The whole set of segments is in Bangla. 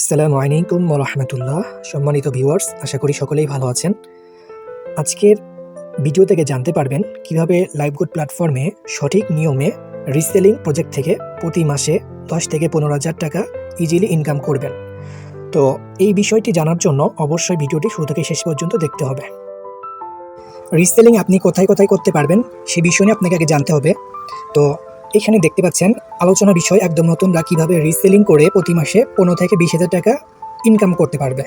আসসালামু আলাইকুম রহমতুল্লাহ। সম্মানিত ভিউয়ার্স, আশা করি সকলেই ভালো আছেন। আজকের ভিডিও থেকে জানতে পারবেন কীভাবে লাইভগুড প্ল্যাটফর্মে সঠিক নিয়মে রিসেলিং প্রজেক্ট থেকে প্রতি মাসে দশ থেকে পনেরো হাজার টাকা ইজিলি ইনকাম করবেন। তো এই বিষয়টি জানার জন্য অবশ্যই ভিডিওটি শুরু থেকে শেষ পর্যন্ত দেখতে হবে। রিসেলিং আপনি কোথায় কোথায় করতে পারবেন সে বিষয় নিয়ে আপনাকে আগে জানতে হবে। তো এখানে দেখতে পাচ্ছেন, আলোচনা বিষয় একদম নতুনরা কীভাবে রিসেলিং করে প্রতি মাসে পনেরো থেকে বিশ হাজার টাকা ইনকাম করতে পারবে।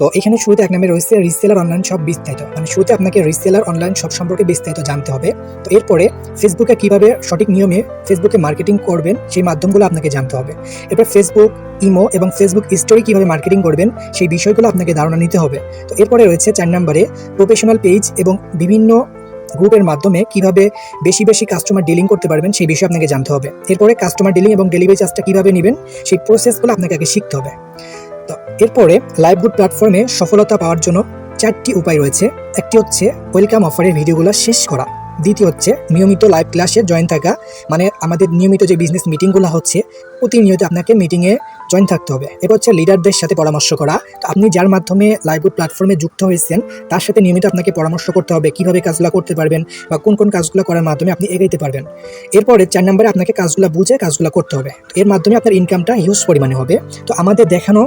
তো এখানে শুরুতে এক নামে রয়েছে রিসেলার অনলাইন সব বিস্তারিত। মানে শুরুতে আপনাকে রিসেলার অনলাইন সব সম্পর্কে বিস্তারিত জানতে হবে। তো এরপরে ফেসবুকে কীভাবে সঠিক নিয়মে ফেসবুকে মার্কেটিং করবেন সেই মাধ্যমগুলো আপনাকে জানতে হবে। এরপর ফেসবুক ইমো এবং ফেসবুক স্টোরি কীভাবে মার্কেটিং করবেন সেই বিষয়গুলো আপনাকে ধারণা নিতে হবে। তো এরপরে রয়েছে চার নম্বরে প্রফেশনাল পেজ এবং বিভিন্ন গ্রুপের মাধ্যমে কীভাবে বেশি বেশি কাস্টমার ডিলিং করতে পারবেন সেই বিষয়ে আপনাকে জানতে হবে। এরপরে কাস্টমার ডিলিং এবং ডেলিভারি চার্জটা কীভাবে নেবেন সেই প্রসেসগুলো আপনাকে আগে শিখতে হবে। তো এরপরে লাইভ গুড প্ল্যাটফর্মে সফলতা পাওয়ার জন্য চারটি উপায় রয়েছে। একটি হচ্ছে ওয়েলকাম অফারের ভিডিওগুলো শেষ করা। দ্বিতীয় হচ্ছে নিয়মিত লাইভ ক্লাসে জয়েন থাকা। মানে আমাদের নিয়মিত যে বিজনেস মিটিংগুলো হচ্ছে, প্রতিনিয়ত আপনাকে মিটিংয়ে জয়েন থাকতে হবে। এবার হচ্ছে লিডারদের সাথে পরামর্শ করা। আপনি যার মাধ্যমে লাইভউড প্ল্যাটফর্মে যুক্ত হয়েছেন, তার সাথে নিয়মিত আপনাকে পরামর্শ করতে হবে, কীভাবে কাজগুলো করতে পারবেন বা কোন কোন কাজগুলো করার মাধ্যমে আপনি এগাইতে পারবেন। এরপরে চার নম্বরে আপনাকে কাজগুলো বুঝে কাজগুলো করতে হবে। এর মাধ্যমে আপনার ইনকামটা হিউজ পরিমাণে হবে। তো আমাদের দেখানো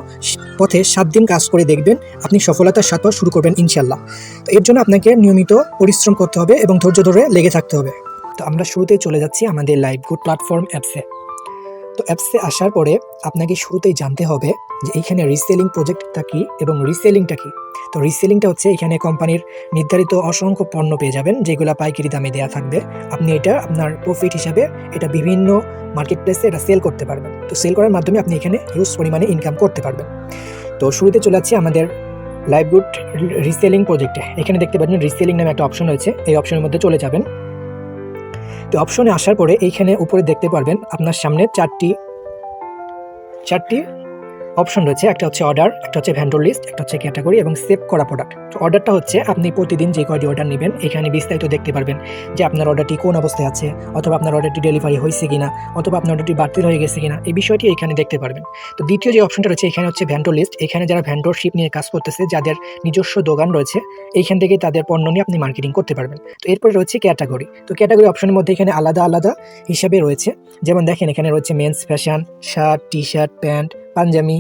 পথে সাত দিন কাজ করে দেখবেন, আপনি সফলতার সাথে শুরু করবেন ইনশাল্লাহ তো এর জন্য আপনাকে নিয়মিত পরিশ্রম করতে হবে এবং ধৈর্য ধরে লেগে থাকতে হবে। তো আমরা শুরুতেই চলে যাচ্ছি আমাদের লাইভ গুড প্ল্যাটফর্ম অ্যাপসে তো অ্যাপসে আসার পরে আপনাকে শুরুতেই জানতে হবে যে এইখানে রিসেলিং প্রজেক্টটা কী এবং রিসেলিংটা কী? তো রিসেলিংটা হচ্ছে এখানে কোম্পানির নির্ধারিত অসংখ্য পণ্য পেয়ে যাবেন, যেগুলো পাইকারি দামে দেওয়া থাকবে। আপনি এটা আপনার প্রফিট হিসাবে এটা বিভিন্ন মার্কেট প্লেসে এটা সেল করতে পারবেন। তো সেল করার মাধ্যমে আপনি এখানে হিউজ পরিমাণে ইনকাম করতে পারবেন। তো শুরুতে চলে যাচ্ছি আমাদের লাইভগুড রিসেলিং প্রজেক্টে এখানে দেখতে পাচ্ছেন রিসেলিং নামে একটা অপশন রয়েছে। এই অপশনের মধ্যে চলে যাবেন। তো অপশনে আসার পরে এইখানে উপরে দেখতে পারবেন আপনার সামনে চারটি চারটি অপশন রয়েছে, একটা হচ্ছে অর্ডার একটা হচ্ছে ভ্যান্ডর লিস্ট একটা হচ্ছে ক্যাটাগরি এবং সেভ করা প্রোডাক্ট অর্ডারটা হচ্ছে আপনি প্রতিদিন যে কয়টি অর্ডার নেবেন, এখানে বিস্তারিত দেখতে পারবেন যে আপনার অর্ডারটি কোন অবস্থায় আছে, অথবা আপনার অর্ডারটি ডেলিভারি হয়েছে কিনা, অথবা আপনার অর্ডারটি বাতিল হয়ে গেছে কিনা, এই বিষয়টি এখানে দেখতে পারবেন। তো দ্বিতীয় যে অপশনটা রয়েছে, এখানে হচ্ছে ভ্যান্ডর লিস্ট এখানে যারা ভ্যান্ডরশিপ নিয়ে কাজ করতেছে, যাদের নিজস্ব দোকান রয়েছে এইখান থেকে তাদের পণ্য নিয়ে আপনি মার্কেটিং করতে পারবেন। তো এরপরে রয়েছে ক্যাটাগরি তো ক্যাটাগরি অপশনের মধ্যে এখানে আলাদা আলাদা হিসাবে রয়েছে। যেমন দেখেন, এখানে রয়েছে men's fashion shirt T shirt pant পাঞ্জামি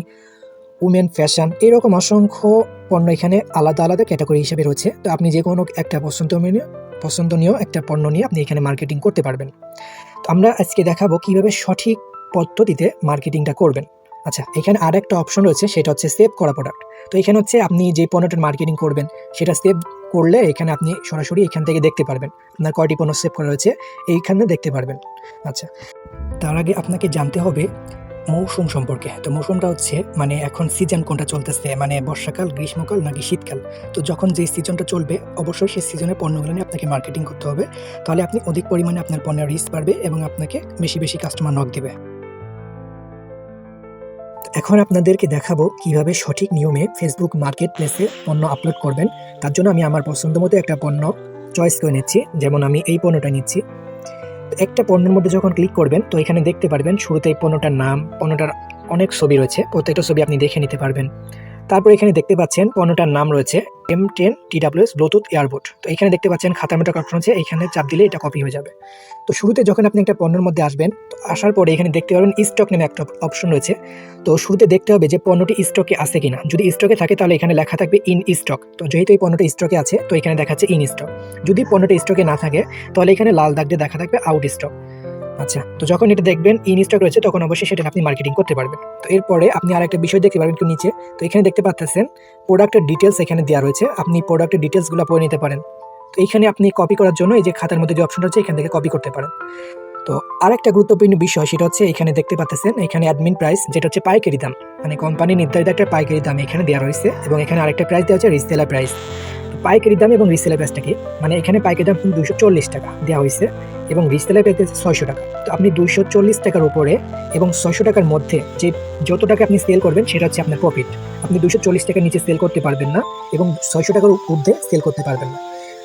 women fashion এরকম অসংখ্য পণ্য এখানে আলাদা আলাদা ক্যাটাগরি হিসেবে রয়েছে। তো আপনি যে কোনো একটা পছন্দনীয় পছন্দনীয় একটা পণ্য নিয়ে আপনি এখানে মার্কেটিং করতে পারবেন। তো আমরা আজকে দেখাবো কীভাবে সঠিক পদ্ধতিতে মার্কেটিংটা করবেন। আচ্ছা এখানে আর একটা অপশন রয়েছে, সেটা হচ্ছে সেভ করা প্রোডাক্ট তো এখানে হচ্ছে আপনি যে পণ্যটার মার্কেটিং করবেন, সেটা সেভ করলে এখানে আপনি সরাসরি এখান থেকে দেখতে পারবেন। আপনার কয়টি পণ্য সেভ করা রয়েছে এইখানে দেখতে পারবেন। আচ্ছা তার আগে আপনাকে জানতে হবে মৌসুম সম্পর্কে, তো মৌসুমটা হচ্ছে মানে এখন সিজন কোনটা চলতেছে মানে বর্ষাকাল, গ্রীষ্মকাল নাকি শীতকাল? তো যখন যে সিজনটা চলবে, অবশ্যই সেই সিজনের পণ্যগুলো নিয়ে আপনাকে মার্কেটিং করতে হবে। তাহলে আপনি অধিক পরিমাণে আপনার পণ্যের রিস্ক বাড়বে এবং আপনাকে বেশি বেশি কাস্টমার নক দেবে। এখন আপনাদেরকে দেখাবো কীভাবে সঠিক নিয়মে ফেসবুক মার্কেট প্লেসে পণ্য আপলোড করবেন। তার জন্য আমি আমার পছন্দ মতো একটা পণ্য চয়েস করে নিচ্ছি। যেমন আমি এই পণ্যটা নিচ্ছি। একটা পণ্যের মধ্যে যখন ক্লিক করবেন, তো এখানে দেখতে পারবেন শুরুতে এই পণ্যটার নাম, পণ্যটার অনেক ছবি রয়েছে। প্রত্যেকটা ছবি আপনি দেখে নিতে পারবেন। তারপর এখানে দেখতে পাচ্ছেন পণ্যটার নাম রয়েছে M ten TWS Bluetooth earbud তো এখানে দেখতে পাচ্ছেন খাতার মতো অপশন আছে এখানে চাপ দিলে এটা কপি হয়ে যাবে। তো শুরুতে যখন আপনি একটা পণ্যের মধ্যে আসবেন, তো আসার পরে এখানে দেখতে পারবেন স্টক নামে একটা অপশন রয়েছে। তো শুরুতে দেখতে হবে যে পণ্যটি স্টকে আছে কিনা। যদি স্টকে থাকে, তাহলে এখানে লেখা থাকবে ইন স্টক তো যেহেতু এই পণ্যটা স্টকে আছে, তো এখানে দেখাচ্ছে ইন স্টক যদি পণ্যটা স্টকে না থাকে, তাহলে এখানে লাল দাগ দিয়ে দেখা থাকবে আউট স্টক আচ্ছা তো যখন এটা দেখবেন ইন স্টক রয়েছে, তখন অবশ্যই সেটা আপনি মার্কেটিং করতে পারবেন। তো এরপরে আপনি আরেকটা বিষয় দেখতে পারবেন একটু নিচে। তো এখানে দেখতে পাচ্ছেন প্রোডাক্টের ডিটেলস এখানে দেওয়া রয়েছে। আপনি প্রোডাক্টের ডিটেলসগুলো পড়ে নিতে পারেন। তো এখানে আপনি কপি করার জন্য এই যে খাতার মধ্যে যে অপশন আছে এখান থেকে কপি করতে পারেন। তো আরেকটা গুরুত্বপূর্ণ বিষয় সেটা হচ্ছে এখানে দেখতে পাচ্ছেন এখানে অ্যাডমিন প্রাইস যেটা হচ্ছে পাইকারি দাম। মানে কোম্পানি নির্ধারিত একটা পাইকারি দাম এখানে দেওয়া রয়েছে এবং এখানে আরেকটা প্রাইস দেওয়া হচ্ছে রিসেলার প্রাইস পাইকারি দাম এবং রিসেলার প্রাইসটা মানে এখানে পাইকারি দাম দুশো চল্লিশ টাকা দেওয়া হয়েছে এবং রিসেলার হচ্ছে ছয়শো টাকা। তো আপনি দুশো চল্লিশ টাকার উপরে এবং ছয়শো টাকার মধ্যে যে যত টাকা আপনি সেল করবেন, সেটা হচ্ছে আপনার প্রফিট আপনি দুশো চল্লিশ টাকার নিচে সেল করতে পারবেন না এবং ছয়শো টাকার ঊর্ধ্বে সেল করতে পারবেন না।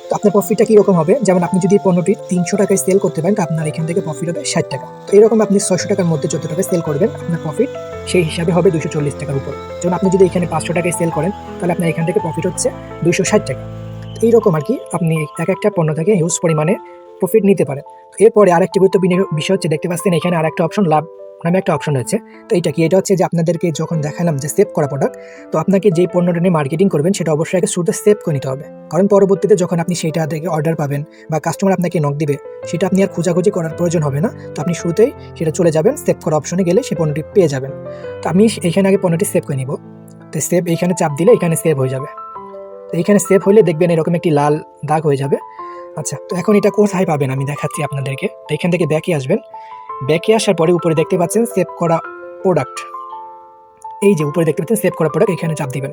তো আপনার প্রফিটটা কীরকম হবে? যেমন আপনি যদি পণ্যটি তিনশো টাকায় সেল করতে পারেন, তো আপনার এখান থেকে প্রফিট হবে ষাট টাকা। তো এরকম আপনি ছয়শো টাকার মধ্যে যত টাকা সেল করবেন, আপনার প্রফিট সেই হিসাবে হবে দুশো চল্লিশ টাকার উপর। যেমন আপনি যদি এখানে পাঁচশো টাকায় সেল করেন, তাহলে আপনার এখান থেকে প্রফিট হচ্ছে দুশো ষাট টাকা। এইরকম আর কি আপনি এক একটা পণ্য থেকে হিউজ পরিমাণে প্রফিট নিতে পারেন। এরপরে আরেকটি গুরুত্বপূর্ণ বিষয় হচ্ছে, দেখতে পাচ্ছেন এখানে আরেকটা অপশন লাভ। নামে একটা অপশন রয়েছে। তো এটা কি? এটা হচ্ছে যে আপনাদেরকে যখন দেখালাম যে সেভ করা প্রোডাক্ট তো আপনাকে যেই পণ্যটা নিয়ে মার্কেটিং করবেন, সেটা অবশ্যই আগে শুরুতে সেভ করে নিতে হবে। কারণ পরবর্তীতে যখন আপনি সেইটা থেকে অর্ডার পাবেন বা কাস্টমার আপনাকে নক দিবে, সেটা আপনি আর খোঁজাখুঁজি করার প্রয়োজন হবে না। তো আপনি শুরুতেই সেটা চলে যাবেন সেভ করা অপশনে গেলে সেই পণ্যটি পেয়ে যাবেন। তো আমি এখানে আগে পণ্যটি সেভ করে নিব। তো সেভ এইখানে চাপ দিলে এখানে সেভ হয়ে যাবে। তো এইখানে সেভ হলে দেখবেন এরকম একটি লাল দাগ হয়ে যাবে। আচ্ছা তো এখন এটা কোথায় পাবেন? আমি দেখাচ্ছি আপনাদেরকে। তো এখান থেকে ব্যাকে আসবেন। ব্যাকে আসার পরে উপরে দেখতে পাচ্ছেন সেভ করা প্রোডাক্ট এই যে উপরে দেখতে পাচ্ছেন সেভ করা প্রোডাক্ট এখানে চাপ দিবেন।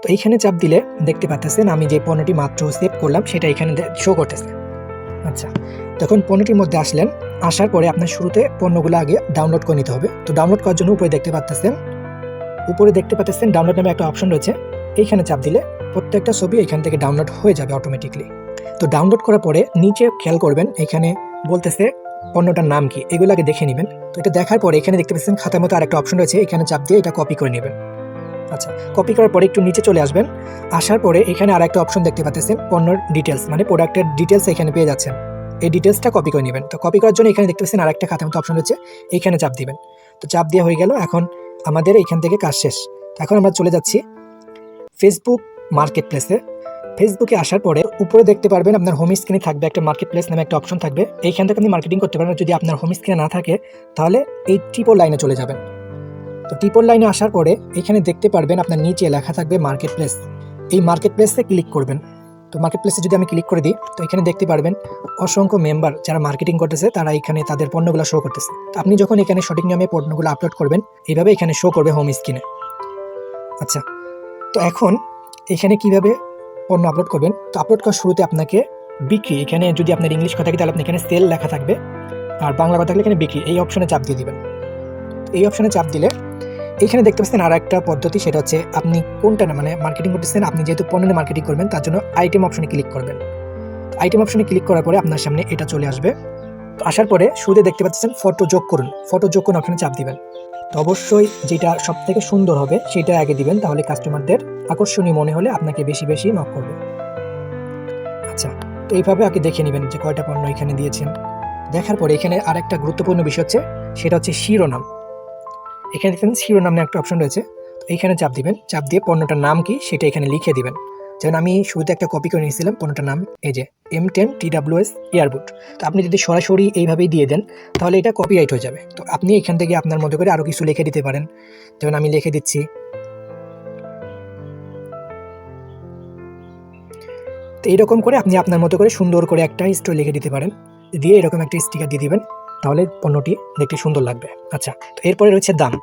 তো এইখানে চাপ দিলে দেখতে পাচ্ছেন আমি যে পণ্যটি মাত্র সেভ করলাম, সেটা এখানে শো করতেছে। আচ্ছা তখন পণ্যটির মধ্যে আসলেন। আসার পরে আপনার শুরুতে পণ্যগুলো আগে ডাউনলোড করে নিতে হবে। তো ডাউনলোড করার জন্য উপরে দেখতে পাচ্ছেন উপরে দেখতে পাচ্ছেন ডাউনলোড নামে একটা অপশন রয়েছে। এইখানে চাপ দিলে প্রত্যেকটা ছবি এখান থেকে ডাউনলোড হয়ে যাবে অটোমেটিকলি তো ডাউনলোড করার পরে নিচে খেয়াল করবেন, এখানে বলতেছে পণ্যটার নাম কি? এগুলো আগে দেখে নেবেন। তো এটা দেখার পরে এখানে দেখতে পাচ্ছেন খাতার মতো আরেকটা অপশন রয়েছে। এখানে চাপ দিয়ে এটা কপি করে নেবেন। আচ্ছা কপি করার পরে একটু নিচে চলে আসবেন। আসার পরে এখানে আরেকটা অপশন দেখতে পাচ্ছেন, পণ্যর ডিটেলস মানে প্রোডাক্টের ডিটেলস এখানে পেয়ে যাচ্ছেন। এই ডিটেলসটা কপি করে নেবেন। তো কপি করার জন্য এখানে দেখতে পাচ্ছেন আরেকটা খাতার মতো অপশন রয়েছে। এইখানে চাপ দিবেন। তো চাপ দিয়ে হয়ে গেল। এখন আমাদের এখান থেকে কাজ শেষ। এখন আমরা চলে যাচ্ছি ফেসবুক মার্কেট প্লেসে ফেসবুকে আসার পরে উপরে দেখতে পারবেন আপনার হোম স্ক্রিনে থাকবে একটা মার্কেট প্লেস নামে একটা অপশন থাকবে। এইখান থেকে আপনি মার্কেটিং করতে পারবেন। যদি আপনার হোম স্ক্রিনে না থাকে, তাহলে এই টিপোর লাইনে চলে যাবেন। তো টিপোর লাইনে আসার পরে এখানে দেখতে পারবেন আপনার নিচে লেখা থাকবে মার্কেট প্লেস এই মার্কেট প্লেসে ক্লিক করবেন। তো মার্কেট প্লেসে যদি আমি ক্লিক করে দিই, তো এখানে দেখতে পারবেন অসংখ্য মেম্বার যারা মার্কেটিং করতেছে, তারা এখানে তাদের পণ্যগুলো শো করতেছে। তো আপনি যখন এখানে সঠিক নিয়মে পণ্যগুলো আপলোড করবেন, এইভাবে এখানে শো করবে হোম স্ক্রিনে আচ্ছা তো এখন এখানে কীভাবে পণ্য আপলোড করবেন। তো আপলোড করার শুরুতে আপনাকে বিক্রি, এখানে যদি আপনার ইংলিশ কথা থাকে, তাহলে আপনি এখানে সেল লেখা থাকবে। আর বাংলা কথা থাকলে এখানে বিক্রি, এই অপশনে চাপ দিয়ে দিবেন। এই অপশনে চাপ দিলে এখানে দেখতে পাচ্ছেন আর একটা পদ্ধতি, সেটা হচ্ছে আপনি কোনটা না মানে মার্কেটিং করতেছেন, আপনি যেহেতু পণ্য মার্কেটিং করবেন, তার জন্য আইটেম অপশনে ক্লিক করবেন। আইটেম অপশনে ক্লিক করার পরে আপনার সামনে এটা চলে আসবে। আসার পরে শুধু দেখতে পাচ্ছেন ফটো যোগ করুন। ফটো যোগ করুন অপশনে চাপ দিবেন। তো অবশ্যই যেটা সব থেকে সুন্দর হবে, সেটা আগে দিবেন, তাহলে কাস্টমারদের আকর্ষণীয় মনে হলে আপনাকে বেশি বেশি নক করবে। আচ্ছা তো এইভাবে আগে দেখে নেবেন যে কয়টা পণ্য এখানে দিয়েছেন। দেখার পরে এখানে আরেকটা গুরুত্বপূর্ণ বিষয় হচ্ছে, সেটা হচ্ছে শিরোনাম। এখানে দেখেন শিরোনাম নামে একটা অপশন রয়েছে, তো এইখানে চাপ দিবেন। চাপ দিয়ে পণ্যটার নাম কি, সেটা এখানে লিখে দিবেন। যেমন আমি শুরুতে একটা কপি করে নিয়েছিলাম পণ্যটার নাম? এই যে M ten T W S earbud তো আপনি যদি সরাসরি এইভাবেই দিয়ে দেন, তাহলে এটা কপিরাইট হয়ে যাবে। তো আপনি এখান থেকে আপনার মতো করে আরও কিছু লিখে দিতে পারেন। যেমন আমি লিখে দিচ্ছি, তো এইরকম করে আপনি আপনার মতো করে সুন্দর করে একটা স্টোরি লিখে দিতে পারেন। দিয়ে এরকম একটা স্টিকার দিয়ে দিবেন, তাহলে পণ্যটি দেখতে সুন্দর লাগবে। আচ্ছা তো এরপরে রয়েছে দাম।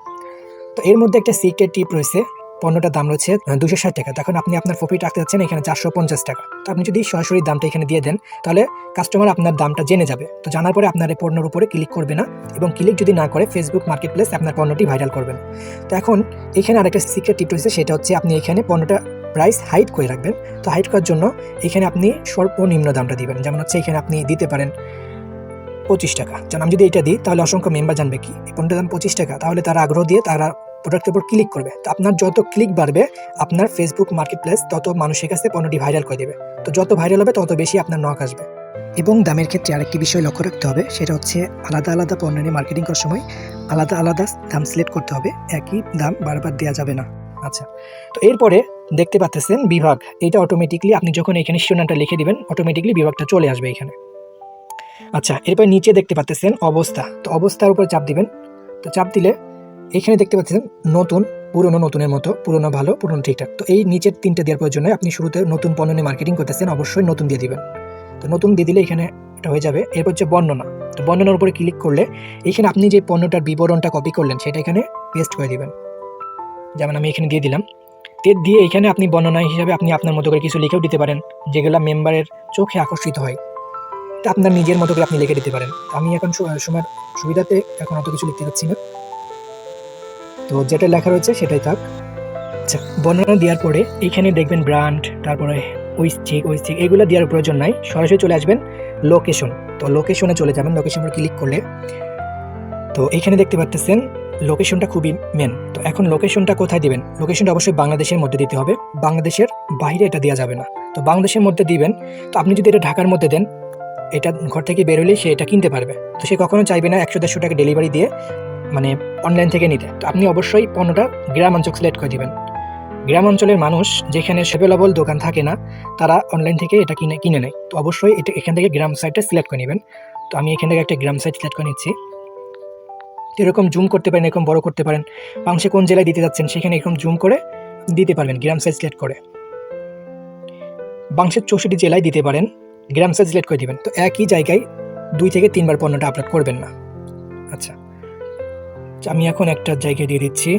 তো এর মধ্যে একটা সিক্রেট টিপ রয়েছে পণ্যটার দাম রয়েছে দুশো ষাট টাকা। তখন আপনি আপনার প্রফিট রাখতে যাচ্ছেন এখানে চারশো পঞ্চাশ টাকা। তো আপনি যদি সরাসরি দামটা এখানে দিয়ে দেন, তাহলে কাস্টমার আপনার দামটা জেনে যাবে। তো জানার পরে আপনার এই পণ্যের উপরে ক্লিক করবে না এবং ক্লিক যদি না করে ফেসবুক মার্কেট প্লেস আপনার পণ্যটি ভাইরাল করবেন। তো এখন এখানে আরেকটা সিক্রেট টিপ রয়েছে, সেটা হচ্ছে আপনি এখানে পণ্যটা প্রাইস হাইট করে রাখবেন। তো হাইট করার জন্য এখানে আপনি সর্বনিম্ন দামটা দিবেন। যেমন হচ্ছে এখানে আপনি দিতে পারেন পঁচিশ টাকা। যেন আমি যদি এটা দিই, তাহলে অসংখ্য মেম্বার জানবে কি? এই পণ্যটার দাম পঁচিশ টাকা। তাহলে তারা আগ্রহ দিয়ে তারা প্রোডাক্টের উপর ক্লিক করবে। তো আপনার যত ক্লিক বাড়বে, আপনার ফেসবুক মার্কেট প্লেস তত মানুষের কাছে পণ্যটি ভাইরাল করে দেবে। তো যত ভাইরাল হবে, তত বেশি আপনার নক আসবে। এবং দামের ক্ষেত্রে আরেকটি বিষয় লক্ষ্য রাখতে হবে, সেটা হচ্ছে আলাদা আলাদা পণ্য নিয়ে মার্কেটিং করার সময় আলাদা আলাদা দাম সিলেক্ট করতে হবে। একই দাম বারবার দেওয়া যাবে না। আচ্ছা তো এরপরে দেখতে পাচ্ছেন বিভাগ। এটা অটোমেটিকলি আপনি যখন এখানে শিরোনামটা লিখে দিবেন অটোমেটিকলি বিভাগটা চলে আসবে এখানে। আচ্ছা এরপর নিচে দেখতে পাচ্ছেন অবস্থা। তো অবস্থার উপর চাপ দিবেন। তো চাপ দিলে এখানে দেখতে পাচ্ছেন নতুন, পুরনো নতুনের মতো, পুরনো ভালো, পুরনো ঠিকঠাক। তো এই নিচের তিনটে দেওয়ার প্রয়োজনে আপনি শুরুতে নতুন পণ্য নিয়ে মার্কেটিং করতেছেন, অবশ্যই নতুন দিয়ে দিবেন। তো নতুন দিয়ে দিলে এখানে এটা হয়ে যাবে। এরপর হচ্ছে বর্ণনা। তো বর্ণনার উপরে ক্লিক করলে এখানে আপনি যে পণ্যটার বিবরণটা কপি করলেন, সেটা এখানে পেস্ট করে দিবেন। যেমন আমি এখানে দিয়ে দিলাম। তে দিয়ে এখানে আপনি বর্ণনা হিসাবে আপনি আপনার মতো করে কিছু লিখেও দিতে পারেন, যেগুলো মেম্বারের চোখে আকর্ষিত হয়। তা আপনার নিজের মতো করে আপনি লিখে দিতে পারেন। আমি এখন সু- সময়ের সুবিধাতে এখন অত কিছু লিখতে পারছি না। তো যেটা লেখা রয়েছে সেটাই থাক। আচ্ছা বর্ণনা দেওয়ার পরে এখানে দেখবেন ব্র্যান্ড তারপরে উইস্টিক উইস্টিক এগুলো দেওয়ার প্রয়োজন নাই। সরাসরি চলে আসবেন লোকেশন। তো লোকেশনে চলে যাবেন, লোকেশনে ক্লিক করলে। তো এখানে দেখতে পাচ্ছেন লোকেশনটা খুবই মেন তো এখন লোকেশনটা কোথায় দিবেন? লোকেশনটা অবশ্যই বাংলাদেশের মধ্যে দিতে হবে। বাংলাদেশের বাইরে এটা দেওয়া যাবে না। তো বাংলাদেশের মধ্যে দিবেন। তো আপনি যদি এটা ঢাকার মধ্যে দেন, এটা ঘর থেকে বেরোলেই সে এটা কিনতে পারবে। তো সে কখনো চাইবে না একশো দেড়শো টাকা ডেলিভারি দিয়ে মানে অনলাইন থেকে নিতে। তো আপনি অবশ্যই পণ্যটা গ্রাম অঞ্চল সিলেক্ট করে দিবেন। গ্রাম অঞ্চলের মানুষ যেখানে অ্যাভেলেবল দোকান থাকে না তারা অনলাইন থেকে এটা কিনে কিনে নেয়। তো অবশ্যই এটা এখান থেকে গ্রাম সাইটটা সিলেক্ট করে নেবেন। তো আমি এখান থেকে একটা গ্রাম সাইট সিলেক্ট করে নিচ্ছি। এরকম জুম করতে পারেন এরকম বড় করতে পারেন। বাংলাদেশে কোন জেলায় দিতে যাচ্ছেন সেখানে এরকম জুম করে দিতে পারবেন গ্রাম সাইজ সিলেক্ট করে। বাংলাদেশের চৌষট্টি জেলায় দিতে পারেন গ্রাম সাইজ সিলেক্ট করে দিবেন। তো একই জায়গায় দুই থেকে তিনবার পণ্যটা আপলোড করবেন না। আচ্ছা, আমি এখন একটা জায়গায় দিয়ে দিচ্ছি।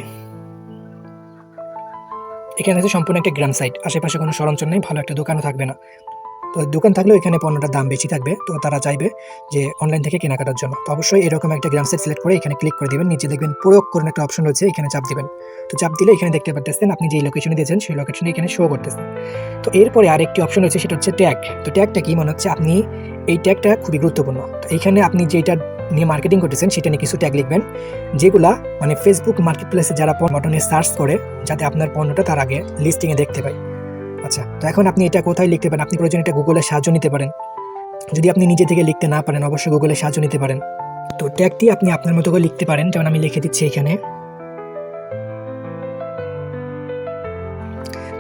এখানে আছে সম্পূর্ণ একটা গ্রাম সাইট আশেপাশে কোনো সরঞ্জাম নেই, ভালো একটা দোকানও থাকবে না। তো দোকান থাকলেও এখানে পণ্যটার দাম বেশি থাকবে। তো তারা চাইবে যে অনলাইন থেকে কেনাকাটার জন্য। তো অবশ্যই এরকম একটা গ্রাম সাইট সিলেক্ট করে এখানে ক্লিক করে দিবেন। নিচে দেখবেন প্রয়োগ করুন একটা অপশন রয়েছে, এখানে চাপ দিবেন। তো চাপ দিলে এখানে দেখতে পাচ্ছেন আপনি যেই লোকেশনে দিয়েছেন, সেই লোকেশনে এখানে শো করতেছেন তো এরপরে আরেকটি অপশন রয়েছে, সেটা হচ্ছে ট্যাগ তো ট্যাগটা কি মনে হচ্ছে? আপনি এই ট্যাগটা খুবই গুরুত্বপূর্ণ। তো এখানে আপনি যেটা নিয়ে মার্কেটিং করতেছেন, সেটা নিয়ে কিছু ট্যাগ লিখবেন, যেগুলা মানে ফেসবুক মার্কেট প্লেসে যারা বটনে সার্চ করে, যাতে আপনার পণ্যটা তার আগে লিস্টিংয়ে দেখতে পায়। আচ্ছা তো এখন আপনি এটা কোথায় লিখতে পারেন? আপনি প্রয়োজন এটা গুগলের সাহায্য নিতে পারেন। যদি আপনি নিজে থেকে লিখতে না পারেন, অবশ্যই গুগলের সাহায্য নিতে পারেন। তো ট্যাগটি আপনি আপনার মতো করে লিখতে পারেন, যেমন আমি লিখে দিচ্ছি এখানে।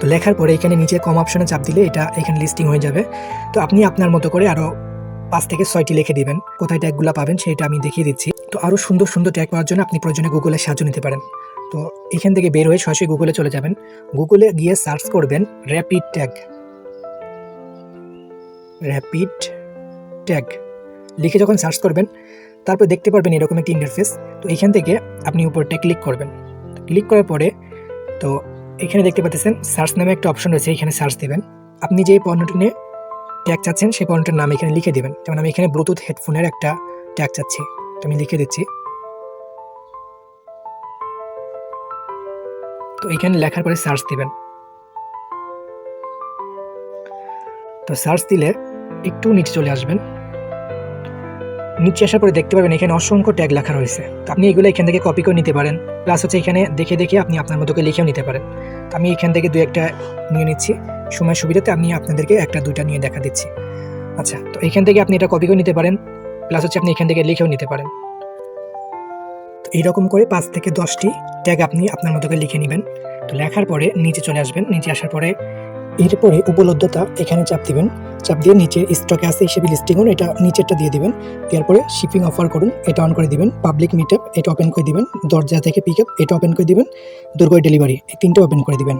তো লেখার পরে এখানে নিচে কম অপশনে চাপ দিলে এটা এখানে লিস্টিং হয়ে যাবে। তো আপনি আপনার মতো করে আরও পাঁচ থেকে ছয়টি লিখে দিবেন। কোথায় ট্যাগগুলো পাবেন সেটা আমি দেখিয়ে দিচ্ছি। তো আরও সুন্দর সুন্দর ট্যাগ পাওয়ার জন্য আপনি প্রয়োজনে গুগলের সাহায্য নিতে পারেন। তো এখান থেকে বের হয়ে সরাসরি গুগলে চলে যাবেন। গুগলে গিয়ে সার্চ করবেন র্যাপিড ট্যাগ র্যাপিড ট্যাগ লিখে যখন সার্চ করবেন, তারপর দেখতে পারবেন এরকম একটি ইন্টারফেস তো এখান থেকে আপনি উপরটা ক্লিক করবেন। ক্লিক করার পরে তো এখানে দেখতে পাচ্ছেন সার্চ নামে একটা অপশন রয়েছে, এখানে সার্চ দেবেন। আপনি যে পণ্যটি নিয়ে ট্যাগ চাচ্ছেন, সেই পয়েন্টের নাম এখানে লিখে দেবেন। যেমন আমি এখানে ব্লুটুথ হেডফোনের একটা ট্যাগ চাচ্ছি, তো আমি লিখে দিচ্ছি। তো এখানে লেখার পরে সার্চ দিবেন। তো সার্চ দিলে একটু নিচে চলে আসবেন। নিচে আসার পরে দেখতে পারবেন এখানে অসংখ্য ট্যাগ লেখা রয়েছে। তো আপনি এগুলো এখান থেকে কপি করে নিতে পারেন। প্লাস হচ্ছে এখানে দেখে দেখে আপনি আপনার মতো করে লিখেও নিতে পারেন। তো আমি এখান থেকে দু একটা নিয়ে নিচ্ছি। সময় সুবিধাতে আমি আপনাদেরকে একটা দুইটা নিয়ে দেখা দিচ্ছি। আচ্ছা তো এখান থেকে আপনি এটা কপি করে নিতে পারেন। প্লাস হচ্ছে আপনি এখান থেকে লিখেও নিতে পারেন। তো এইরকম করে পাঁচ থেকে দশটি ট্যাগ আপনি আপনার মতো করে লিখে নেবেন। তো লেখার পরে নিচে চলে আসবেন। নিচে আসার পরে এরপরে উপলব্ধতা এখানে চাপ দিবেন। চাপ দিয়ে নিচে স্টকে আছে হিসেবে লিস্টিং করুন এটা নিচেরটা দিয়ে দিবেন। এরপরে শিপিং অফার করুন, এটা অন করে দিবেন। পাবলিক মিট আপ এটা ওপেন করে দিবেন। দরজা থেকে পিক আপ এটা ওপেন করে দিবেন। দুর্গয় ডেলিভারি এই তিনটে ওপেন করে দিবেন।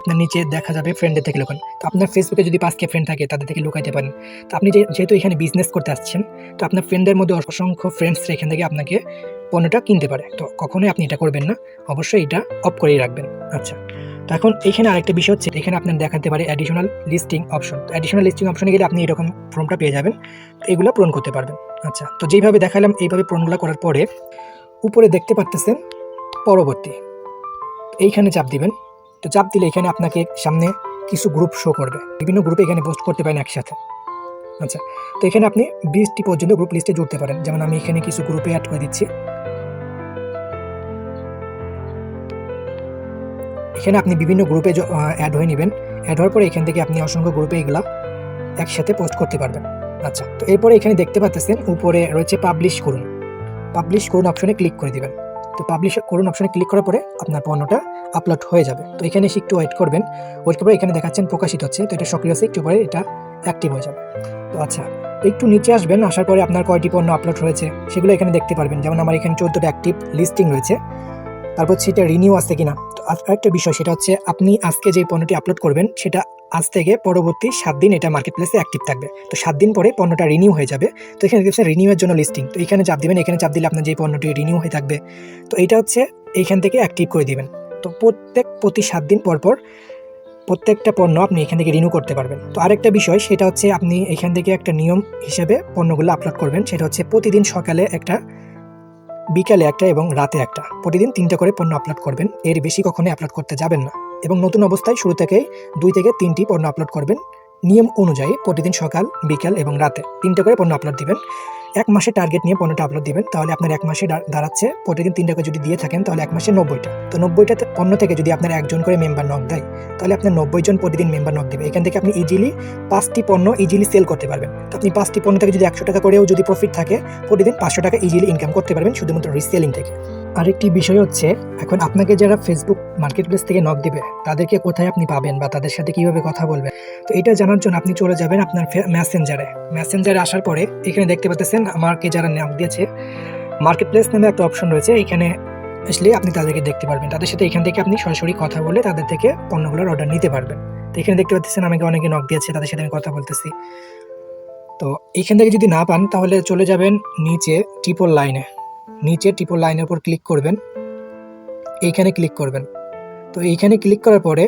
আপনার নিচে দেখা যাবে ফ্রেন্ডের থেকে লুকান তো আপনার ফেসবুকে যদি পাঁচকে ফ্রেন্ড থাকে, তাদের থেকে লুকাইতে পারেন। তো আপনি যেহেতু এখানে বিজনেস করতে আসছেন, তো আপনার ফ্রেন্ডের মধ্যে অসংখ্য ফ্রেন্ডস এখান থেকে আপনাকে পণ্যটা কিনতে পারে। তো কখনোই আপনি এটা করবেন না। অবশ্যই এটা অফ করেই রাখবেন। আচ্ছা। এখন এখানে আরেকটা বিষয় হচ্ছে, এখানে আপনার দেখাতে পারে অ্যাডিশনাল লিস্টিং অপশন তো অ্যাডিশনাল লিস্টিং অপশনে গেলে আপনি এরকম ফর্মটা পেয়ে যাবেন, এগুলো পূরণ করতে পারবেন। আচ্ছা তো যেইভাবে দেখালাম, এইভাবে পূরণগুলো করার পরে উপরে দেখতে পারতেছেন পরবর্তী। এইখানে চাপ দিবেন। তো চাপ দিলে এখানে আপনাকে সামনে কিছু গ্রুপ শো করবে। বিভিন্ন গ্রুপে এখানে পোস্ট করতে পারেন একসাথে। আচ্ছা তো এখানে আপনি বিশটি পর্যন্ত গ্রুপ লিস্টে জুড়তে পারেন। যেমন আমি এখানে কিছু গ্রুপে অ্যাড করে দিচ্ছি। এখানে আপনি বিভিন্ন গ্রুপে অ্যাড হয়ে নেবেন। অ্যাড হওয়ার পরে এখান থেকে আপনি অসংখ্য গ্রুপে এগুলা একসাথে পোস্ট করতে পারবেন। আচ্ছা তো এরপরে এখানে দেখতে পাচ্ছেন উপরে রয়েছে পাবলিশ করুন। পাবলিশ করুন অপশনে ক্লিক করে দিবেন। তো পাবলিশ করুন অপশনে ক্লিক করার পরে আপনার পণ্যটা আপলোড হয়ে যাবে। তো এখানে এসে একটু ওয়েট করবেন। ওয়েট করে এখানে দেখাচ্ছেন প্রকাশিত হচ্ছে। তো এটা সক্রিয় আছে, একটু পরে এটা অ্যাক্টিভ হয়ে যাবে। তো আচ্ছা একটু নিচে আসবেন, আসার পরে আপনার কয়টি পণ্য আপলোড হয়েছে সেগুলো এখানে দেখতে পারবেন। যেমন আমার এখানে চোদ্দোটা অ্যাক্টিভ লিস্টিং রয়েছে। তারপর সেটা রিনিউ আছে কিনা? তো আর একটা বিষয়, সেটা হচ্ছে আপনি আজকে যে পণ্যটি আপলোড করবেন, সেটা আজ থেকে পরবর্তী সাত দিন এটা মার্কেট প্লেসে অ্যাক্টিভ থাকবে। তো সাত দিন পরে পণ্যটা রিনিউ হয়ে যাবে। তো এখানে দেখছেন রিনিউয়ের জন্য লিস্টিং তো এখানে চাপ দিবেন, এখানে চাপ দিলে আপনার যে পণ্যটি রিনিউ হয়ে থাকবে। তো এটা হচ্ছে এইখান থেকে অ্যাক্টিভ করে দিবেন। তো প্রত্যেক, প্রতি সাত দিন পর পর প্রত্যেকটা পণ্য আপনি এখান থেকে রিনিউ করতে পারবেন। তো আরেকটা বিষয়, সেটা হচ্ছে আপনি এখান থেকে একটা নিয়ম হিসেবে পণ্যগুলো আপলোড করবেন। সেটা হচ্ছে প্রতিদিন সকালে একটা বিকালে একটা এবং রাতে একটা। প্রতিদিন তিনটা করে পণ্য আপলোড করবেন। এর বেশি কখনোই আপলোড করতে যাবেন না। এবং নতুন অবস্থায় শুরু থেকেই দুই থেকে তিনটি পণ্য আপলোড করবেন। নিয়ম অনুযায়ী প্রতিদিন সকাল, বিকাল এবং রাতে তিনটে করে পণ্য আপলোড দিবেন। এক মাসে টার্গেট নিয়ে পণ্যটা আপলোড দিবেন, তাহলে আপনার এক মাসে দাঁড়াচ্ছে। প্রতিদিন তিনটা করে যদি দিয়ে থাকেন, তাহলে এক মাসে নব্বইটা। তো নব্বইটা পণ্য থেকে যদি আপনার একজন করে মেম্বার নক দেয়, তাহলে আপনার নব্বই জন প্রতিদিন মেম্বার নক দেবে। এখান থেকে আপনি ইজিলি পাঁচটি পণ্য ইজিলি সেল করতে পারবেন। তো আপনি পাঁচটি পণ্য থেকে যদি একশো টাকা করেও যদি প্রফিট থাকে, প্রতিদিন পাঁচশো টাকা ইজিলি ইনকাম করতে পারবেন, শুধুমাত্র রিসেলিং থেকে। আরেকটি বিষয় হচ্ছে, এখন আপনাকে যারা ফেসবুক মার্কেট প্লেস থেকে নক দিবে, তাদেরকে কোথায় আপনি পাবেন বা তাদের সাথে কীভাবে কথা বলবেন? তো এটা জানার জন্য আপনি চলে যাবেন আপনার মেসেঞ্জারে মেসেঞ্জারে আসার পরে এখানে দেখতে পাচ্ছেন আমাকে যারা নক দিয়েছে মার্কেট প্লেস নামে একটা অপশন রয়েছে, এখানে আসলে আপনি তাদেরকে দেখতে পারবেন। তাদের সাথে এখান থেকে আপনি সরাসরি কথা বলে তাদের থেকে পণ্যগুলোর অর্ডার নিতে পারবেন। তো এখানে দেখতে পাচ্ছেন আমাকে অনেকে নক দিয়েছে, তাদের সাথে আমি কথা বলতেছি। তো এখান থেকে যদি না পান, তাহলে চলে যাবেন নিচে ট্রিপল লাইনে নিচে ট্রিপল লাইনের উপর ক্লিক করবেন। এইখানে ক্লিক করবেন। তো এইখানে ক্লিক করার পরে,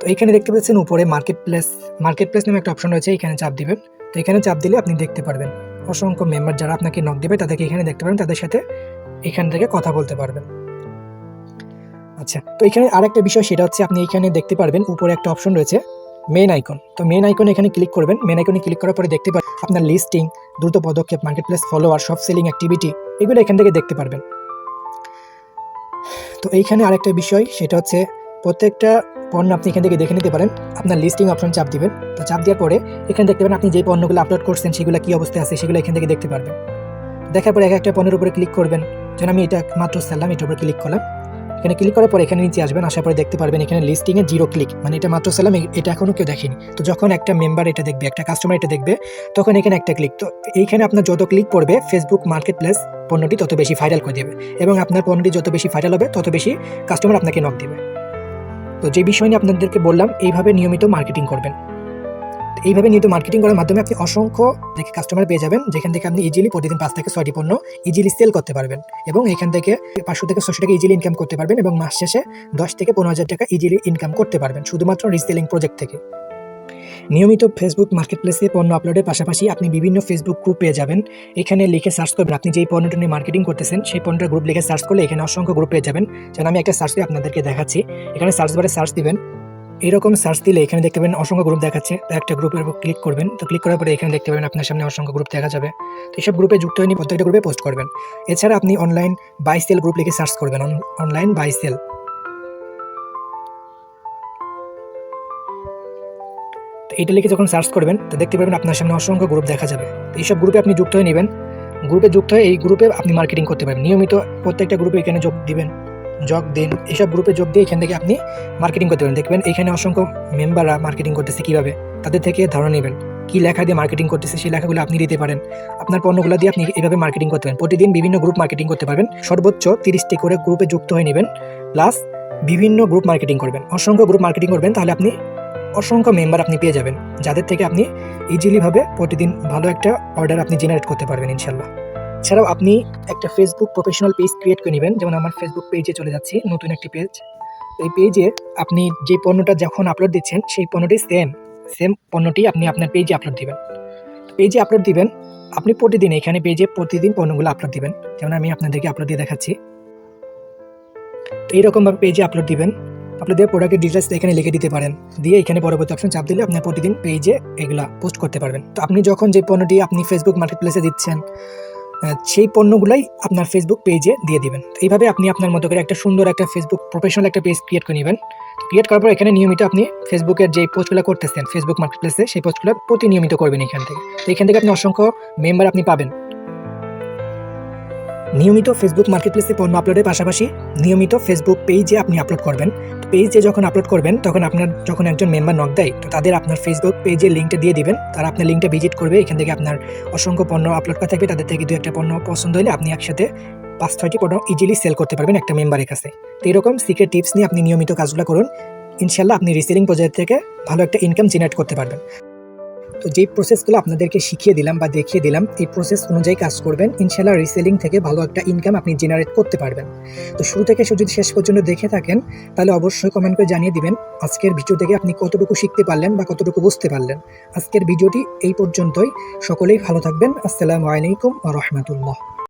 তো এখানে দেখতে পাচ্ছেন উপরে মার্কেট প্লেস মার্কেট প্লেস নামে একটা অপশন রয়েছে এখানে চাপ দিবেন। তো এখানে চাপ দিলে আপনি দেখতে পারবেন। অসংখ্য মেম্বার যারা আপনাকে নক দেবে, তাদেরকে এখানে দেখতে পারেন তাদের সাথে এখান থেকে কথা বলতে পারবেন। আচ্ছা তো এখানে আরেকটা বিষয়, সেটা হচ্ছে আপনি এখানে দেখতে পারবেন, উপরে একটা অপশন রয়েছে মেন আইকন তো মেন আইকনে এখানে ক্লিক করবেন। মেন আইকনে ক্লিক করার পরে দেখতে পারবেন আপনার লিস্টিং দ্রুত পদক্ষেপ মার্কেট প্লেস ফলোয়ার সব সেলিং অ্যাক্টিভিটি এগুলো এখান থেকে দেখতে পারবেন। তো এইখানে আরেকটা বিষয়, সেটা হচ্ছে প্রত্যেকটা পণ্য আপনি এখান থেকে দেখে নিতে পারেন। আপনার লিস্টিং অপশন চাপ দিবেন। তো চাপ দেওয়ার পরে এখানে দেখতে পাবেন আপনি যে পণ্যগুলো আপলোড করছেন, সেগুলো কী অবস্থায় আছে, সেগুলো এখান থেকে দেখতে পারবেন। দেখার পরে এক একটা পণ্যের উপরে ক্লিক করবেন। যেন আমি এটা মাত্র চাইলাম এটার উপরে ক্লিক করলাম। এখানে ক্লিক করার পর এখানে নিচে আসবেন, আসার পরে দেখতে পারবেন এখানে লিস্টিংয়ে জিরো ক্লিক মানে এটা মাত্র চাইলাম এটা এখনও কেউ দেখেনি। তো যখন একটা মেম্বার এটা দেখবে, একটা কাস্টমার এটা দেখবে, তখন এখানে একটা ক্লিক তো এইখানে আপনার যত ক্লিক পড়বে ফেসবুক মার্কেট প্লেস পণ্যটি তত বেশি ভাইরাল করে দেবে এবং আপনার পণ্যটি যত বেশি ভাইরাল হবে, তত বেশি কাস্টমার আপনাকে নক দেবে। তো যে বিষয় নিয়ে আপনাদেরকে বললাম, এইভাবে নিয়মিত মার্কেটিং করবেন। এইভাবে নিয়মিত মার্কেটিং করার মাধ্যমে আপনি অসংখ্য দেখে কাস্টমার পেয়ে যাবেন, যেখান থেকে আপনি ইজিলি প্রতিদিন পাঁচ থেকে ছয়টি পণ্য ইজিলি সেল করতে পারবেন এবং এখান থেকে পাঁচশো থেকে ছশো টাকা ইজিলি ইনকাম করতে পারবেন এবং মাস শেষে দশ থেকে পনেরো হাজার টাকা ইজিলি ইনকাম করতে পারবেন, শুধুমাত্র রিসেলিং প্রজেক্ট থেকে। নিয়মিত ফেসবুক মার্কেট প্লেসে পণ্য আপলোডের পাশাপাশি আপনি বিভিন্ন ফেসবুক গ্রুপ পেয়ে যাবেন, এখানে লিখে সার্চ করবেন, আপনি যেই পণ্যটা নিয়ে মার্কেটিং করতেছেন, সেই পণ্যটার গ্রুপ লিখে সার্চ করলে এখানে অসংখ্য গ্রুপ পেয়ে যাবেন। যেন আমি একটা সার্চ দিয়ে আপনাদেরকে দেখাচ্ছি, এখানে সার্চ বারে সার্চ দিবেন এরকম সার্চ দিলে এখানে দেখতে পাবেন অসংখ্য গ্রুপ দেখাচ্ছে। তো একটা গ্রুপের উপর ক্লিক করবেন। তো ক্লিক করার পরে এখানে দেখতে পাবেন আপনার সামনে অসংখ্য গ্রুপ দেখা যাবে। তো এইসব গ্রুপে যুক্ত হয়ে নিয়ে প্রত্যেকটা গ্রুপে পোস্ট করবেন। এছাড়া আপনি অনলাইন বাই সেল গ্রুপ লিখে সার্চ করবেন। অনলাইন বাই সেল তো এটা লিখে যখন সার্চ করবেন, তো দেখতে পাবেন আপনার সামনে অসংখ্য গ্রুপ দেখা যাবে। তো এইসব গ্রুপে আপনি যুক্ত হয়ে নেবেন। গ্রুপে যুক্ত হয়ে এই গ্রুপে আপনি মার্কেটিং করতে পারবেন। নিয়মিত প্রত্যেকটা গ্রুপে এখানে যোগ দিবেন। যোগ দিন। এইসব গ্রুপে যোগ দিয়ে এখান থেকে আপনি মার্কেটিং করতে পারেন। দেখবেন এখানে অসংখ্য মেম্বাররা মার্কেটিং করতেছে কীভাবে? তাদের থেকে ধারণা নেবেন। কী লেখা দিয়ে মার্কেটিং করতেছে, সেই লেখাগুলো আপনি দিতে পারেন। আপনার পণ্যগুলো দিয়ে আপনি এভাবে মার্কেটিং করতে পারেন। প্রতিদিন বিভিন্ন গ্রুপ মার্কেটিং করতে পারবেন। সর্বোচ্চ তিরিশটি করে গ্রুপে যুক্ত হয়ে নেবেন। প্লাস বিভিন্ন গ্রুপ মার্কেটিং করবেন। অসংখ্য গ্রুপ মার্কেটিং করবেন, তাহলে আপনি অসংখ্য মেম্বার আপনি পেয়ে যাবেন। যাদের থেকে আপনি ইজিলিভাবে প্রতিদিন ভালো একটা অর্ডার আপনি জেনারেট করতে পারবেন, ইনশাল্লাহ। এছাড়াও আপনি একটা ফেসবুক প্রফেশনাল পেজ ক্রিয়েট করে নেবেন। যেমন আমার ফেসবুক পেজে চলে যাচ্ছি, নতুন একটি পেজ এই পেজে আপনি যে পণ্যটা যখন আপলোড দিচ্ছেন, সেই পণ্যটি সেম সেম পণ্যটি আপনি আপনার পেজে আপলোড দিবেন। পেজে আপলোড দিবেন, আপনি প্রতিদিন এখানে পেজে প্রতিদিন পণ্যগুলো আপলোড দিবেন। যেমন আমি আপনাদেরকে আপলোড দিয়ে দেখাচ্ছি। তো এইরকমভাবে পেজে আপলোড দিবেন। আপলোড দিয়ে প্রোডাক্টের ডিটেলস এখানে লিখে দিতে পারেন। দিয়ে এখানে পরবর্তী অপশন চাপ দিলে আপনি প্রতিদিন পেজে এগুলা পোস্ট করতে পারবেন। তো আপনি যখন যে পণ্যটি আপনি ফেসবুক মার্কেট প্লেসে দিচ্ছেন সেই পণ্যগুলাই আপনার ফেসবুক পেজে দিয়ে দিবেন। তো এইভাবে আপনি আপনার মতো করে একটা সুন্দর একটা ফেসবুক প্রফেশনাল একটা পেজ ক্রিয়েট করে নেবেন। ক্রিয়েট করার পর এখানে নিয়মিত আপনি ফেসবুকের যে পোস্টগুলো করতেছেন ফেসবুক মার্কেট প্লেসে সেই পোস্টগুলো প্রতিনিয়মিত করবেন এখান থেকে। তো এখান থেকে আপনি অসংখ্য মেম্বার আপনি পাবেন। নিয়মিত ফেসবুক মার্কেট প্লেসে পণ্য আপলোডের পাশাপাশি নিয়মিত ফেসবুক পেজে আপনি আপলোড করবেন। পেজে যখন আপলোড করবেন, তখন আপনার যখন একজন মেম্বার নক দেয়, তো তাদের আপনার ফেসবুক পেজে লিঙ্কটা দিয়ে দিবেন। তারা আপনার লিঙ্কটা ভিজিট করবে, এখান থেকে আপনার অসংখ্য পণ্য আপলোড করা থাকবে। তাদের থেকে দু একটা পণ্য পছন্দ হলে আপনি একসাথে পাঁচ, ছয়টি পণ্য ইজিলি সেল করতে পারবেন একটা মেম্বারের কাছে। তো এরকম সিক্রেট টিপস নিয়ে আপনি নিয়মিত কাজগুলো করুন। ইনশাল্লাহ আপনি রিসেলিং প্রজেক্ট থেকে ভালো একটা ইনকাম জেনারেট করতে পারবেন। তো যেই প্রসেসগুলো আপনাদেরকে শিখিয়ে দিলাম বা দেখিয়ে দিলাম, এই প্রসেস অনুযায়ী কাজ করবেন। ইনশাল্লাহ রিসেলিং থেকে ভালো একটা ইনকাম আপনি জেনারেট করতে পারবেন। তো শুরু থেকে শুধু যদি শেষ পর্যন্ত দেখে থাকেন, তাহলে অবশ্যই কমেন্ট করে জানিয়ে দিবেন আজকের ভিডিও থেকে আপনি কতটুকু শিখতে পারলেন বা কতটুকু বুঝতে পারলেন। আজকের ভিডিওটি এই পর্যন্তই। সকলেই ভালো থাকবেন। আসসালামু আলাইকুম রহমতুল্লাহ।